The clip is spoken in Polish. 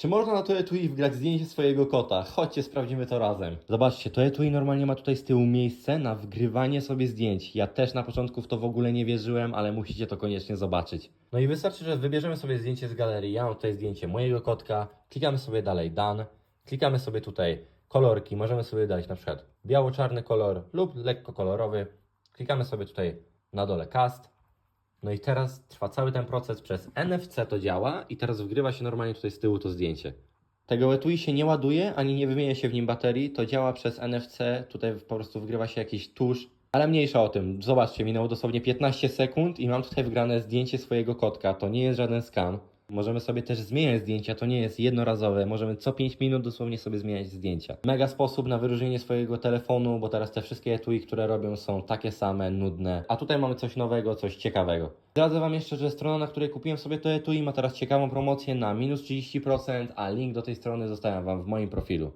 Czy można na to etui wgrać zdjęcie swojego kota? Chodźcie, sprawdzimy to razem. Zobaczcie, to etui normalnie ma tutaj z tyłu miejsce na wgrywanie sobie zdjęć. Ja też na początku w to w ogóle nie wierzyłem, ale musicie to koniecznie zobaczyć. No i wystarczy, że wybierzemy sobie zdjęcie z galerii. Ja mam tutaj zdjęcie mojego kotka. Klikamy sobie dalej Dan. Klikamy sobie tutaj kolorki. Możemy sobie dać na przykład biało-czarny kolor lub lekko kolorowy. Klikamy sobie tutaj na dole cast. No i teraz trwa cały ten proces przez NFC to działa i teraz wgrywa się normalnie tutaj z tyłu to zdjęcie. Tego etui się nie ładuje, ani nie wymienia się w nim baterii, to działa przez NFC, tutaj po prostu wgrywa się jakiś tusz, ale mniejsza o tym. Zobaczcie, minęło dosłownie 15 sekund i mam tutaj wgrane zdjęcie swojego kotka, to nie jest żaden skan. Możemy sobie też zmieniać zdjęcia, to nie jest jednorazowe, możemy co 5 minut dosłownie sobie zmieniać zdjęcia. Mega sposób na wyróżnienie swojego telefonu, bo teraz te wszystkie etui, które robią są takie same, nudne, a tutaj mamy coś nowego, coś ciekawego. Zdradzę Wam jeszcze, że strona, na której kupiłem sobie to etui ma teraz ciekawą promocję na minus 30%, a link do tej strony zostawiam Wam w moim profilu.